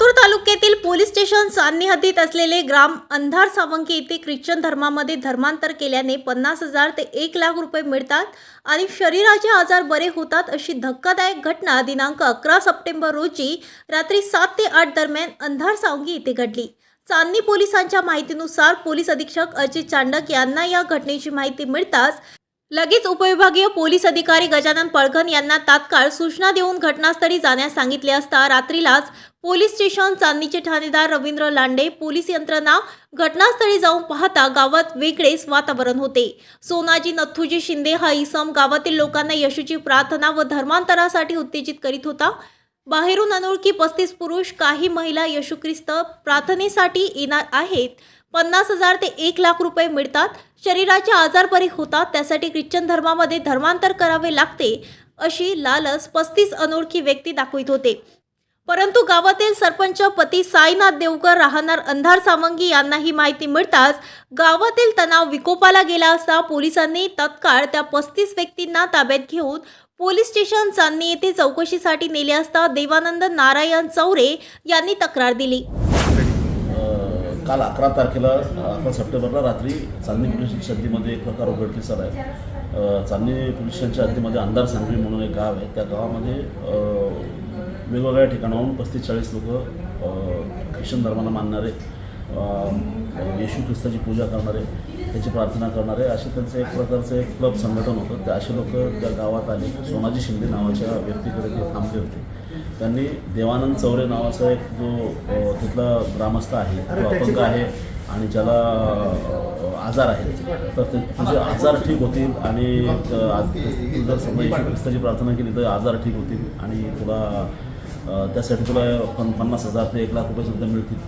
लातूर तालुक्यातील police station चांदणी हद्दीत असलेले ग्राम अंधार सावंगी येथे ख्रिश्चन धर्मामध्ये धर्मांतर केल्याने पन्नास हजार ते एक लाख रुपये मिळतात आणि शरीराचे आजार बरे होतात अशी धक्कादायक घटना दिनांक अकरा सप्टेंबर रोजी रात्री सात ते आठ दरम्यान अंधार सावंगी येथे घडली. चांदणी पोलिसांच्या माहितीनुसार पोलीस अधीक्षक अजित चांडक यांना या घटनेची माहिती मिळताच लगेच उपविभागीय पोलीस अधिकारी गजानन पळघन यांना तात्काळ सूचना देऊन घटनास्थळी जाण्यास सांगितले असता रात्रीलाच पोलीस स्टेशन चांदणीचे ठाणेदार रवींद्र लांडे पोलीस यंत्रणा घटनास्थळी जाऊन पाहता गावात वेगळेच वातावरण होते. सोनाजी नथुजी शिंदे हा इसम गावातील लोकांना यशूची प्रार्थना व धर्मांतरासाठी उत्तेजित करीत होता. बाहेरून अनोळखी पस्तीस पुरुष काही महिला यशू ख्रिस्त प्रार्थनेसाठी येणार आहेत. पन्नास हजार ते एक लाख रुपये मिळतात. शरीराचे आजार बरे होतात त्यासाठी ख्रिश्चन धर्मामध्ये धर्मांतर करावे लागते अशी लालच पस्तीस अनोळखी व्यक्ती दाखवित होते. परंतु गावातील सरपंच पती साईनाथ देवकर राहणार अंधार सावंगी यांना ही माहिती मिळताच गावातील तणाव विकोपाला गेला असता पोलिसांनी तत्काळ त्या पस्तीस व्यक्तींना ताब्यात घेऊन पोलीस स्टेशन चांदणी येथे चौकशीसाठी नेले असता देवानंद नारायण चौरे यांनी तक्रार दिली. काल अकरा तारखेला अकरा सप्टेंबरला रात्री चांदणी पोलीस स्टेशन हद्दीमध्ये एक प्रकार उघडकीस आला आहे चांदणी पोलीस स्टेशनच्या हद्दीमध्ये अंधार सांगवी म्हणून एक गाव आहे. त्या गावामध्ये वेगवेगळ्या ठिकाणाहून पस्तीस चाळीस लोक ख्रिश्चन धर्माला मानणारे येशू ख्रिस्ताची पूजा करणारे त्याची प्रार्थना करणारे असे त्यांचं एक प्रकारचं एक क्लब संघटन होतं. ते असे लोक त्या गावात आले. सोनाजी शिंदे नावाच्या व्यक्तीकडे ते थांबले होते. त्यांनी देवानंद चौरे नावाचा एक जो तिथला ग्रामस्थ आहे तो अपंग आहे आणि ज्याला आजार आहे तर ते तुझे आजार ठीक होतील आणि जर समजा येशू ख्रिस्ताची प्रार्थना केली तर आजार ठीक होतील आणि तुला त्यासाठी तुला पन पन्नास हजार ते एक लाख रुपये सुद्धा मिळतील.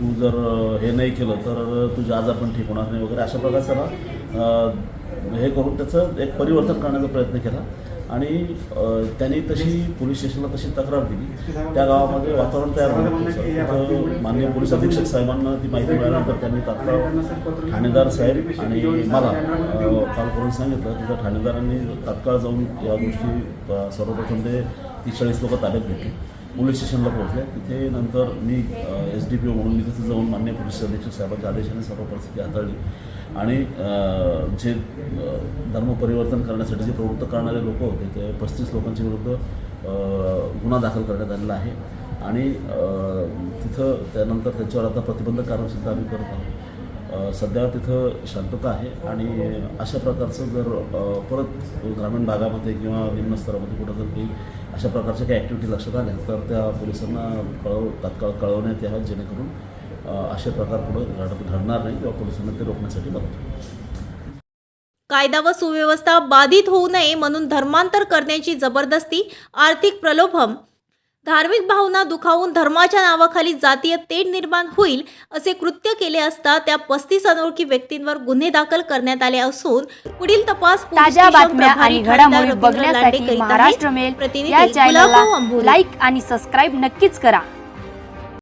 तू जर हे नाही केलं तर तुझे आजार पण ठीक होणार नाही वगैरे. अशा प्रकारचं त्याला हे करून त्याचं एक परिवर्तन करण्याचा प्रयत्न केला. आणि त्यांनी तशी पोलीस स्टेशनला तशी तक्रार दिली. त्या गावामध्ये वातावरण तयार झालं होतं. माननीय पोलीस अधीक्षक साहेबांना ती माहिती मिळाल्यानंतर त्यांनी तात्काळ ठाणेदार साहेब आणि मला काल करून सांगितलं तिथं ठाणेदारांनी तात्काळ जाऊन या गोष्टी सर्वप्रथम ते तीस चाळीस लोक ताब्यात घेतली. पोलीस स्टेशनला पोहोचले. तिथे नंतर मी एस डी पी ओ म्हणून मी तिथं जाऊन मान्य पोलीस अधीक्षक साहेबांच्या आदेशाने सर्व परिस्थिती हाताळली. आणि जे धर्म परिवर्तन करण्यासाठी जे प्रवृत्त करणारे लोक होते ते पस्तीस लोकांच्या विरुद्ध गुन्हा दाखल करण्यात आलेला आहे. आणि तिथं त्यानंतर त्याच्यावर आता प्रतिबंधक कारवाईसुद्धा आम्ही करत आहोत. सध्या तिथं शांतता आहे आणि अशा प्रकारचं जर परत ग्रामीण भागामध्ये किंवा निम्न स्तरामध्ये कुठं जर काही अशा प्रकारच्या काही ॲक्टिव्हिटी लक्षात आल्या तर त्या पोलिसांना कळव तात्काळ कळवण्यात याव्यात जेणेकरून असे प्रकार पुढे घड घडणार नाही किंवा पोलिसांना ते रोखण्यासाठी मदत कायदा व सुव्यवस्था बाधित होऊ नये म्हणून धर्मांतर करण्याची जबरदस्ती आर्थिक प्रलोभन धार्मिक भावना दुखावून धर्माच्या नावाखाली जातीय तेढ निर्माण होईल असे कृत्य केले असता त्या पस्तीस अनोळखी व्यक्तींवर गुन्हे दाखल करण्यात आले असून पुढील तपास ताज्या बातम्या आणि घडामोडी बघण्यासाठी. महाराष्ट्र मेल प्रतिनिधी. लाईक आणि सबस्क्राईब नक्कीच करा